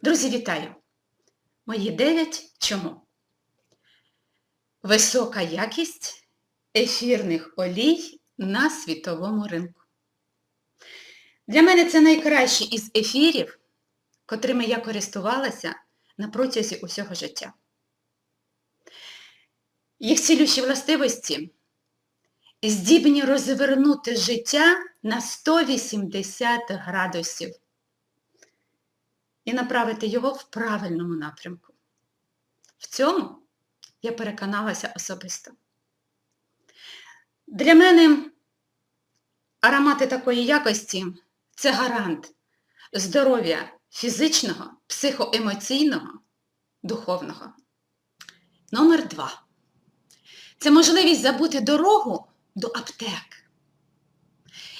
Друзі, вітаю! Мої 9 чому? Висока якість ефірних олій на світовому ринку. Для мене це найкращі із ефірів, котрими я користувалася на протязі усього життя. Їх цілющі властивості здібні розвернути життя на 180 градусів і направити його в правильному напрямку. В цьому я переконалася особисто. Для мене аромати такої якості це гарант здоров'я фізичного, психоемоційного, духовного. Номер два. Це можливість забути дорогу до аптек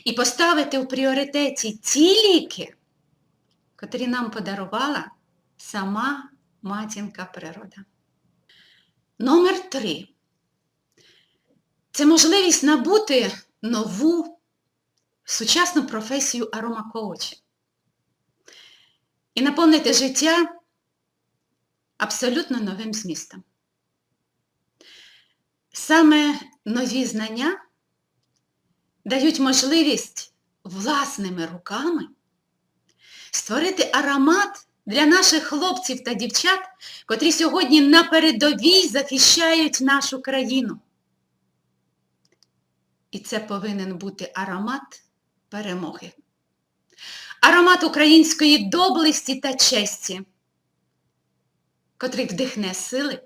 і поставити в пріоритеті ті ліки, котрі нам подарувала сама матінка природа. Номер три. Це можливість набути нову сучасну професію аромакоуча і наповнити життя абсолютно новим змістом. Саме нові знання дають можливість власними руками створити аромат для наших хлопців та дівчат, котрі сьогодні на передовій захищають нашу країну. І це повинен бути аромат перемоги. Аромат української доблесті та честі, котрий вдихне сили,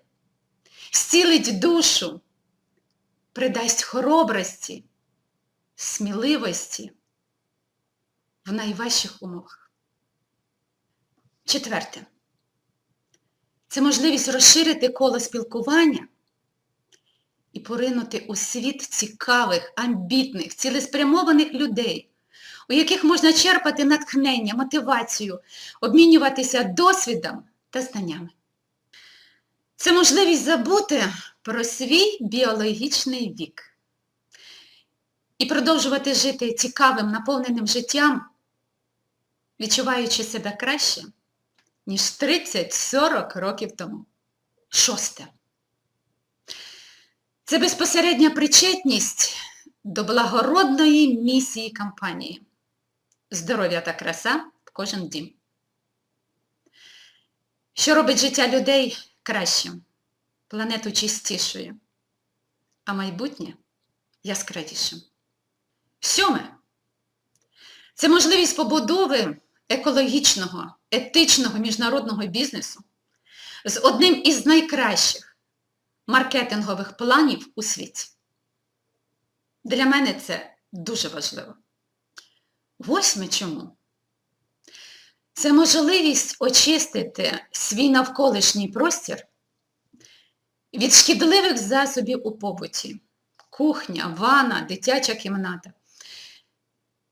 зцілить душу, придасть хоробрості, сміливості в найважчих умовах. Четверте. Це можливість розширити коло спілкування і поринути у світ цікавих, амбітних, цілеспрямованих людей, у яких можна черпати натхнення, мотивацію, обмінюватися досвідом та знаннями. Це можливість забути про свій біологічний вік і продовжувати жити цікавим, наповненим життям, відчуваючи себе краще, ніж 30-40 років тому. Шосте. Це безпосередня причетність до благородної місії кампанії. Здоров'я та краса в кожен дім. Що робить життя людей кращим, планету чистішою, а майбутнє яскравішим. Сьоме. Це можливість побудови екологічного, етичного міжнародного бізнесу з одним із найкращих маркетингових планів у світі. Для мене це дуже важливо. Восьме чому? Це можливість очистити свій навколишній простір від шкідливих засобів у побуті. Кухня, ванна, дитяча кімната.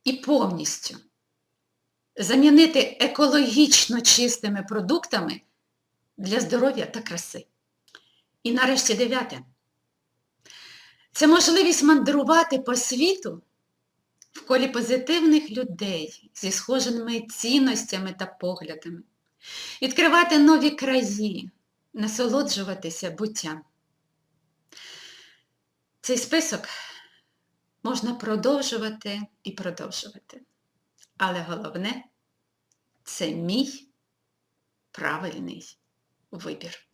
І повністю замінити екологічно чистими продуктами для здоров'я та краси. І нарешті дев'яте. Це можливість мандрувати по світу в колі позитивних людей зі схожими цінностями та поглядами, відкривати нові краї, насолоджуватися буттям. Цей список можна продовжувати і продовжувати. Але головне це мій правильний вибір.